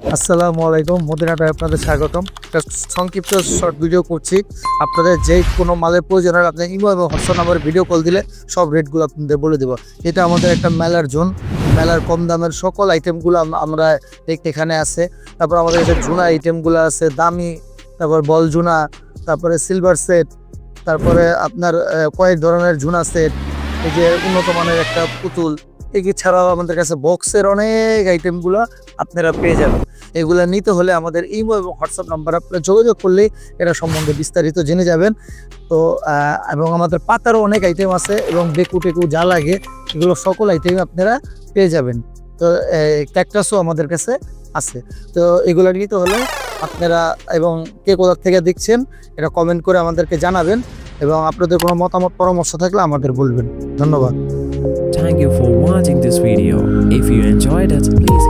আসসালামু আলাইকুম মদিনাটায় আপনাদের স্বাগতম। একটা সংক্ষিপ্ত শর্ট ভিডিও করছি। আপনাদের যে কোনো মালের প্রয়োজন হয়, আপনি ইমো এবং হোয়াটসঅ্যাপ নাম্বারে ভিডিও কল দিলে সব রেটগুলো আপনাদের বলে দেবো। এটা আমাদের একটা মেলার জোন। মেলার কম দামের সকল আইটেমগুলো আমরা এখানে আছে। তারপর আমাদের এখানে জুনা আইটেমগুলো আছে, দামি, তারপর বল জুনা তারপরে সিলভার সেট তারপরে আপনার কয়েক ধরনের জুনা সেট এই যে উন্নত মানের একটা পুতুল। এছাড়াও আমাদের কাছে বক্সের অনেক আইটেমগুলো আপনারা পেয়ে যাবেন। এগুলো নিতে হলে আমাদের ইমো এবং হোয়াটসঅ্যাপ নাম্বার আপনারা যোগাযোগ করলেই এরা সম্বন্ধে বিস্তারিত জেনে যাবেন। তো এবং আমাদের পাতারও অনেক আইটেম আছে এবং বেকু টেকু যা লাগে, এগুলো সকল আইটেম আপনারা পেয়ে যাবেন। তো ক্যাকটাসও আমাদের কাছে আছে। তো, এগুলো নিতে হলে আপনারা এবং কে কোথার থেকে দেখছেন, এটা কমেন্ট করে আমাদেরকে জানাবেন এবং আপনাদের কোনো মতামত, পরামর্শ থাকলে আমাদের বলবেন। ধন্যবাদ। Thank you for watching this video. If you enjoyed it, please